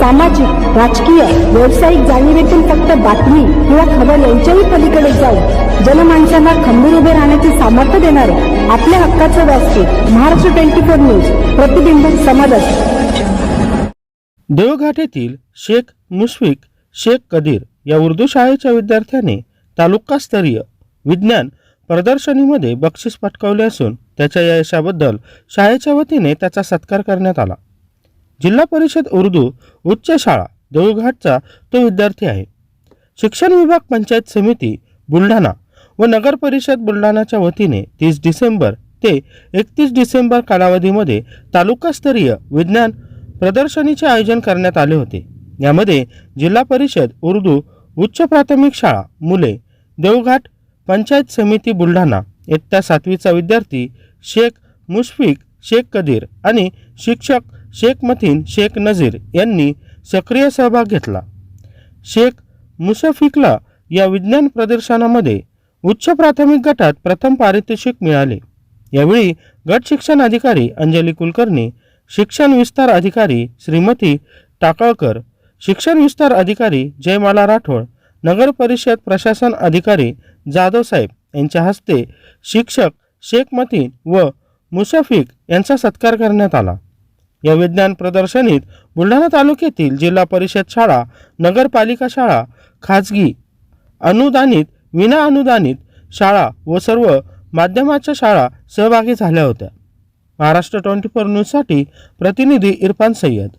सामाजिक राजकीय व्यावसायिक जाणीवेतून फक्त बातमी किंवा खबर यांच्याही पलीकडे जाऊन जनमानसांना खंबीर उभे राहण्याचे सामर्थ्य देणारे आपल्या हक्काचं व्यासपीठ महाराष्ट्र ट्वेंटी फोर न्यूज प्रतिबिंब समाजाचे देवघाटेतील शेख मुशफिक शेख कदीर या उर्दू शाळेच्या विद्यार्थ्याने तालुकास्तरीय विज्ञान प्रदर्शनीमध्ये बक्षीस पटकावले असून त्याच्या या यशाबद्दल शाळेच्या वतीने त्याचा सत्कार करण्यात आला. जिल्हा परिषद उर्दू उच्च शाळा देऊळघाटचा तो विद्यार्थी आहे. शिक्षण विभाग पंचायत समिती बुलढाणा व नगर परिषद बुलढाणाच्या वतीने तीस डिसेंबर ते एकतीस डिसेंबर कालावधीमध्ये तालुकास्तरीय विज्ञान प्रदर्शनीचे आयोजन करण्यात आले होते. यामध्ये जिल्हा परिषद उर्दू उच्च प्राथमिक शाळा मुले देवघाट पंचायत समिती बुलढाणा इयत्ता सातवीचा विद्यार्थी शेख मुशफिक शेख कदीर आणि शिक्षक शेख मतीन शेख नझीर यांनी सक्रिय सहभाग घेतला. शेख मुशफिकला या विज्ञान प्रदर्शनामध्ये उच्च प्राथमिक गटात प्रथम पारितोषिक मिळाले. यावेळी गट शिक्षण अधिकारी अंजली कुलकर्णी शिक्षण विस्तार अधिकारी श्रीमती टाकळकर शिक्षण विस्तार अधिकारी जयमाला राठोड नगर परिषद प्रशासन अधिकारी जाधव साहेब यांच्या हस्ते शिक्षक शेख मतीन व मुशफिक यांचा सत्कार करण्यात आला. या विज्ञान प्रदर्शनीत बुलढाणा तालुक्यातील जिल्हा परिषद शाळा नगरपालिका शाळा खाजगी अनुदानित विना अनुदानित शाळा व सर्व माध्यमाच्या शाळा सहभागी झाल्या होत्या. महाराष्ट्र ट्वेंटी फोर न्यूजसाठी प्रतिनिधी इरफान सय्यद.